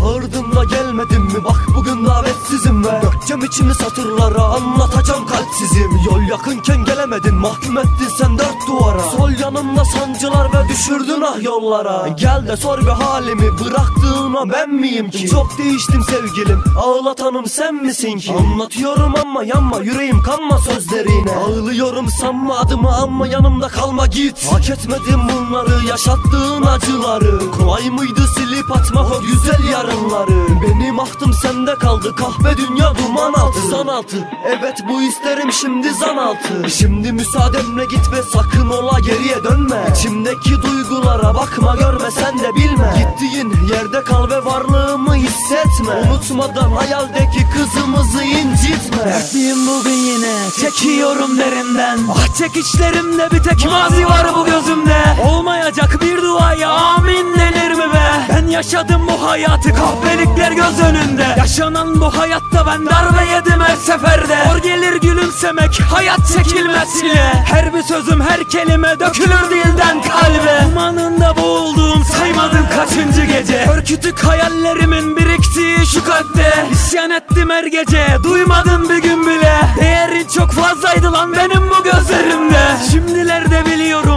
Çağırdım da gelmedim mi? Bak bugün davetsizim ve Dökeceğim içimi satırlara anlatacağım kalpsizim. Yol yakınken gelemedin mahkum ettin sen dört duvara. Sol yanımda sancılar ve düşürdün ah yollara. Gel de sor bir halimi bıraktığına ben miyim ki? Çok değiştim sevgilim ağlatanım sen misin ki? Anlatıyorum ama yanma yüreğim kanma sözlerine. Ağlıyorum sanma adımı ama yanımda kalma git. Hak etmedim bunları yaşattığın acıları. Kolay mıydı silip atmak o güzel yarınları. Benim ahtım sende kaldı kahve dünya duman altı. Zan altı. Evet bu isterim şimdi zan altı. Şimdi müsaademle git ve sakın ola geriye dönme. İçimdeki duygulara bakma görme sen de bilme. Gittiğin yerde kal ve varlığımı hissetme. Unutmadan hayaldeki kızımızı incitme. Dertliyim bugün yine Çekiyorum derinden Ah çekişlerimde bir tek mazi var bu gözümde. Olmayacak bir duaya amin denir mi be Ben yaşadım bu hayatı kahpelikler göz önünde. Yaşanan bu hayatta ben darbe yedim her seferde. Zor gelir gülümsemek hayat çekilmez çile Her bir sözüm her kelime dökülür dilden kalbe. Dumanında boğuldum saymadım kaçıncı gece. Örkütük hayallerimin biriktiği şu kalpte. İsyan ettim her gece duymadın bir gün bile. Değerin çok fazlaydı lan benim bu gözlerimde. Şimdilerde biliyorum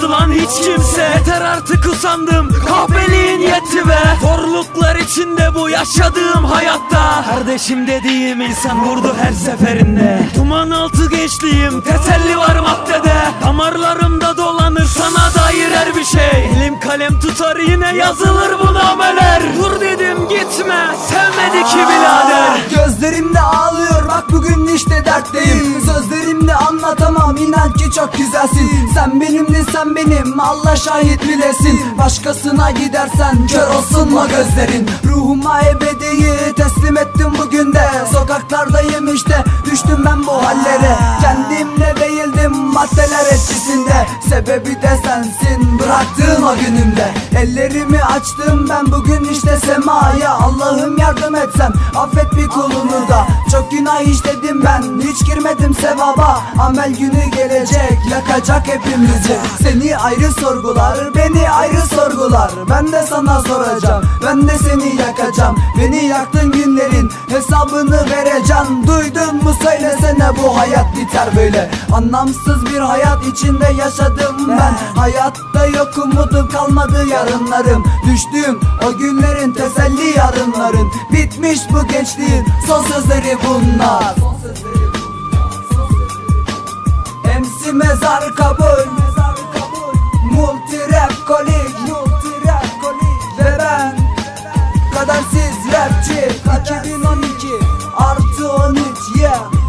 duymadı lan hiç kimse. Yeter artık usandım kahpeliğin yetti be Zorluklar içinde bu yaşadığım hayatta. Kardeşim dediğim insan vurdu her seferinde. Duman altı gençliğim teselli var maddede. Damarlarımda dolanır sana dair her bir şey. Elim kalem tutar yine yazılır bu nameler. Dur dedim çok güzelsin. Sen benimle sen benim. Allah şahit bilesin. Başkasına gidersen kör olsun o gözlerin. Ruhuma ebediyi teslim ettim bugün de. Sokaklardayım işte. Düştüm ben bu hallere. Kendimle değildim maddeler etkisinde Sebebi de sensin bıraktığın o günümde. Ellerimi açtım ben bugün işte semaya. Allah'ım yardım etsem affet bir kulunu da. Çok günah işledim ben hiç girmedim sevaba. Amel günü gelecek yakacak hepimizi. Seni ayrı sorgular beni ayrı sorgular. Ben de sana soracağım ben de seni yakacağım. Beni yaktın günlerin hesabını vereceğim. Duydun mu söylesene bu hayat biter böyle. Anlamsız bir hayat içinde yaşadım ben. Hayatta yok umudum kalmadı yarınlarım. Düştüğüm o günlerin teselli yarınların Bitmiş bu gençliğin son sözleri bunlar. MC mezar kabul. Multi rap kolik. Ve ben Kadersiz rapçi. 2012 artı 13 yeah